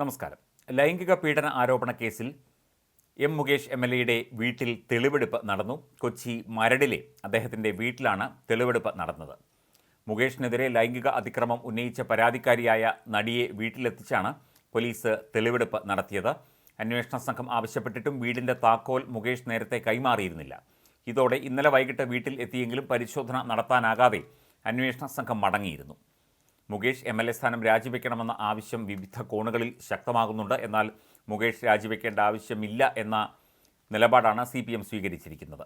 നമസ്കാരം. ലൈംഗിക പീഡന ആരോപണ കേസിൽ എം മുകേഷ് എം എൽ എയുടെ വീട്ടിൽ തെളിവെടുപ്പ് നടന്നു. കൊച്ചി മരടിലെ അദ്ദേഹത്തിന്റെ വീട്ടിലാണ് തെളിവെടുപ്പ് നടന്നത്. മുകേഷിനെതിരെ ലൈംഗിക അതിക്രമം ഉന്നയിച്ച പരാതിക്കാരിയായ നടിയെ വീട്ടിലെത്തിച്ചാണ് പോലീസ് തെളിവെടുപ്പ് നടത്തിയത്. അന്വേഷണ സംഘം ആവശ്യപ്പെട്ടിട്ടും വീടിന്റെ താക്കോൽ മുകേഷ് നേരത്തെ കൈമാറിയിരുന്നില്ല. ഇതോടെ ഇന്നലെ വൈകിട്ട് വീട്ടിൽ എത്തിയെങ്കിലും പരിശോധന നടത്താനാകാതെ അന്വേഷണ സംഘം മടങ്ങിയിരുന്നു. മുകേഷ് എം എൽ എ സ്ഥാനം രാജിവെക്കണമെന്ന ആവശ്യം വിവിധ കോണുകളിൽ ശക്തമാകുന്നുണ്ട്. എന്നാൽ മുകേഷ് രാജിവെക്കേണ്ട ആവശ്യമില്ല എന്ന നിലപാടാണ് സി പി എം സ്വീകരിച്ചിരിക്കുന്നത്.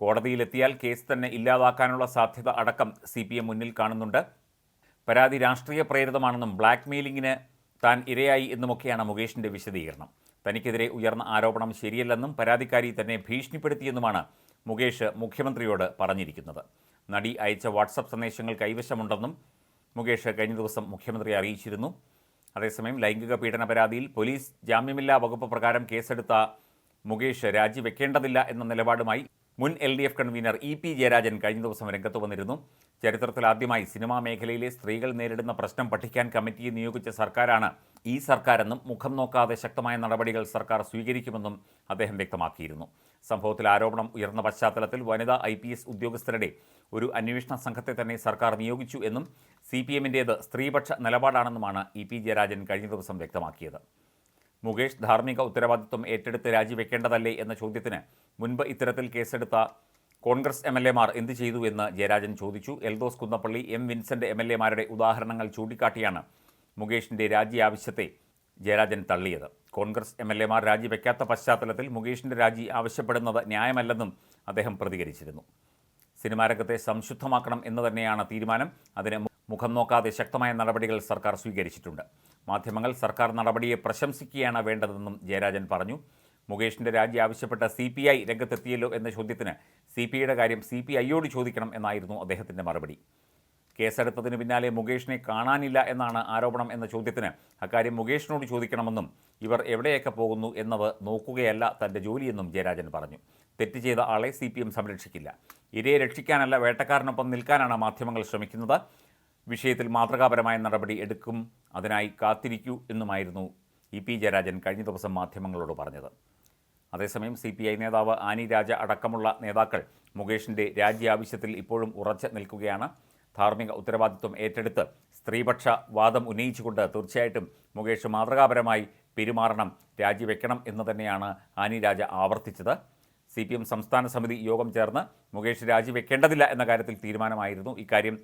കോടതിയിലെത്തിയാൽ കേസ് തന്നെ ഇല്ലാതാക്കാനുള്ള സാധ്യത അടക്കം സി പി എം മുന്നിൽ കാണുന്നുണ്ട്. പരാതി രാഷ്ട്രീയ പ്രേരിതമാണെന്നും ബ്ലാക്ക് മെയിലിങ്ങിന് താൻ ഇരയായി എന്നുമൊക്കെയാണ് മുകേഷിന്റെ വിശദീകരണം. തനിക്കെതിരെ ഉയർന്ന ആരോപണം ശരിയല്ലെന്നും പരാതിക്കാരി തന്നെ ഭീഷണിപ്പെടുത്തിയെന്നുമാണ് മുകേഷ് മുഖ്യമന്ത്രിയോട് പറഞ്ഞിരിക്കുന്നത്. നടി അയച്ച വാട്സപ്പ് സന്ദേശങ്ങൾ കൈവശമുണ്ടെന്നും മുകേഷ് കഴിഞ്ഞ ദിവസം മുഖ്യമന്ത്രിയെ അറിയിച്ചിരുന്നു. അതേസമയം ലൈംഗിക പീഡന പരാതിയിൽ പോലീസ് ജാമ്യമില്ലാ വകുപ്പ് പ്രകാരം കേസെടുത്ത മുകേഷ് രാജിവെക്കേണ്ടതില്ല എന്ന നിലപാടുമായി മുൻ L D F convener E P Jayarajan കഴിഞ്ഞ ദിവസം രംഗത്ത് വന്നിരുന്നു. ചരിത്രത്തിൽ ആദ്യമായി സിനിമാ മേഖലയിലെ സ്ത്രീകൾ നേരിടുന്ന പ്രശ്നം പഠിക്കാൻ കമ്മിറ്റിയെ നിയോഗിച്ച സർക്കാരാണ് ഈ സർക്കാരെന്നും മുഖം നോക്കാതെ ശക്തമായ നടപടികൾ സർക്കാർ സ്വീകരിക്കുമെന്നും അദ്ദേഹം വ്യക്തമാക്കിയിരുന്നു. സംഭവത്തിൽ ആരോപണം ഉയർന്ന പശ്ചാത്തലത്തിൽ വനിതാ ഐ ഉദ്യോഗസ്ഥരുടെ ഒരു അന്വേഷണ സംഘത്തെ തന്നെ സർക്കാർ നിയോഗിച്ചു എന്നും സി പി എമ്മിന്റേത് സ്ത്രീപക്ഷ നിലപാടാണെന്നുമാണ് ഇ പി ജയരാജൻ കഴിഞ്ഞ ദിവസം വ്യക്തമാക്കിയത്. മുകേഷ് ധാർമ്മിക ഉത്തരവാദിത്വം ഏറ്റെടുത്ത് രാജിവെക്കേണ്ടതല്ലേ എന്ന ചോദ്യത്തിന് മുൻപ് ഇത്തരത്തിൽ കേസെടുത്ത കോൺഗ്രസ് എം എൽ എമാർ എന്ത് ചെയ്തു എന്ന് ജയരാജൻ ചോദിച്ചു. Eldhose Kunnappilly M Vincent M L എമാരുടെ ഉദാഹരണങ്ങൾ ചൂണ്ടിക്കാട്ടിയാണ് മുകേഷിന്റെ രാജി ആവശ്യത്തെ ജയരാജൻ തള്ളിയത്. കോൺഗ്രസ് എം എൽ എമാർ രാജിവെക്കാത്ത പശ്ചാത്തലത്തിൽ മുകേഷിന്റെ രാജി ആവശ്യപ്പെടുന്നത് ന്യായമല്ലെന്നും അദ്ദേഹം പ്രതികരിച്ചിരുന്നു. സിനിമാ രംഗത്തെ സംശുദ്ധമാക്കണം എന്ന് തന്നെയാണ് തീരുമാനം. അതിന് മുഖം നോക്കാതെ ശക്തമായ നടപടികൾ സർക്കാർ സ്വീകരിച്ചിട്ടുണ്ട്. മാധ്യമങ്ങൾ സർക്കാർ നടപടിയെ പ്രശംസിക്കുകയാണ് വേണ്ടതെന്നും ജയരാജൻ പറഞ്ഞു. മുകേഷിന്റെ രാജി ആവശ്യപ്പെട്ട സി പി ഐ രംഗത്തെത്തിയല്ലോ എന്ന ചോദ്യത്തിന് സി പി ഐയുടെ കാര്യം സി പി ഐയോട് ചോദിക്കണം എന്നായിരുന്നു അദ്ദേഹത്തിന്റെ മറുപടി. കേസെടുത്തതിന് പിന്നാലെ മുകേഷിനെ കാണാനില്ല എന്നാണ് ആരോപണം എന്ന ചോദ്യത്തിന് അക്കാര്യം മുകേഷിനോട് ചോദിക്കണമെന്നും ഇവർ എവിടെയൊക്കെ പോകുന്നു എന്നത് നോക്കുകയല്ല തന്റെ ജോലിയെന്നും ജയരാജൻ പറഞ്ഞു. തെറ്റ് ചെയ്ത ആളെ സി പി എം സംരക്ഷിക്കില്ല. ഇരയെ രക്ഷിക്കാനല്ല വേട്ടക്കാരനൊപ്പം നിൽക്കാനാണ് മാധ്യമങ്ങൾ ശ്രമിക്കുന്നത്. വിഷയത്തിൽ മാതൃകാപരമായ നടപടി എടുക്കും. അതിനായി കാത്തിരിക്കൂ എന്നുമായിരുന്നു ഇ പി ജയരാജൻ കഴിഞ്ഞ ദിവസം മാധ്യമങ്ങളോട് പറഞ്ഞത്. അതേസമയം സി പി ഐ നേതാവ് ആനി രാജ അടക്കമുള്ള നേതാക്കൾ മുകേഷിന്റെ രാജി ആവശ്യത്തിൽ ഇപ്പോഴും ഉറച്ചു നിൽക്കുകയാണ്. ധാർമ്മിക ഉത്തരവാദിത്വം ഏറ്റെടുത്ത് സ്ത്രീപക്ഷ വാദം ഉന്നയിച്ചുകൊണ്ട് തീർച്ചയായിട്ടും മുകേഷ് മാതൃകാപരമായി പെരുമാറണം രാജിവെക്കണം എന്ന് തന്നെയാണ് ആനി രാജ ആവർത്തിച്ചത്. സി പി എം സംസ്ഥാന സമിതി യോഗം ചേർന്ന് മുകേഷ് രാജിവെക്കേണ്ടതില്ല എന്ന കാര്യത്തിൽ തീരുമാനമായിരുന്നു ഇക്കാര്യം.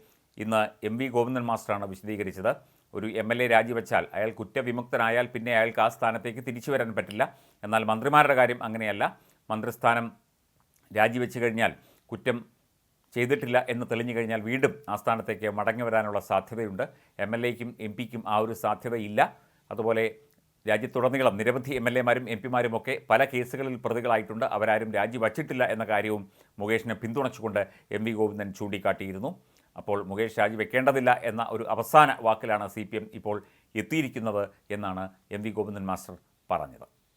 ഇന്ന് എം വി ഗോവിന്ദൻ മാസ്റ്ററാണ് വിശദീകരിച്ചത്. ഒരു എം എൽ എ രാജിവെച്ചാൽ അയാൾ കുറ്റവിമുക്തനായാൽ പിന്നെ അയാൾക്ക് ആ സ്ഥാനത്തേക്ക് തിരിച്ചു വരാൻ പറ്റില്ല. എന്നാൽ മന്ത്രിമാരുടെ കാര്യം അങ്ങനെയല്ല. മന്ത്രിസ്ഥാനം രാജിവെച്ച് കഴിഞ്ഞാൽ കുറ്റം ചെയ്തിട്ടില്ല എന്ന് തെളിഞ്ഞു കഴിഞ്ഞാൽ വീണ്ടും ആ സ്ഥാനത്തേക്ക് മടങ്ങി വരാനുള്ള സാധ്യതയുണ്ട്. എം എൽ എക്കും എം പിക്കും ആ ഒരു സാധ്യതയില്ല. അതുപോലെ രാജ്യത്തുടനീളം നിരവധി എം എൽ എമാരും എം പിമാരും ഒക്കെ പല കേസുകളിൽ പ്രതികളായിട്ടുണ്ട്. അവരാരും രാജിവച്ചിട്ടില്ല എന്ന കാര്യവും മുകേഷിനെ പിന്തുണച്ചുകൊണ്ട് എം വി ഗോവിന്ദൻ ചൂണ്ടിക്കാട്ടിയിരുന്നു. അപ്പോൾ മുകേഷ് രാജിവെക്കേണ്ടതില്ല എന്ന ഒരു അവസാന വാക്കിലാണ് സി ഇപ്പോൾ എത്തിയിരിക്കുന്നത് എന്നാണ് എം വി ഗോവിന്ദൻ മാസ്റ്റർ പറഞ്ഞത്.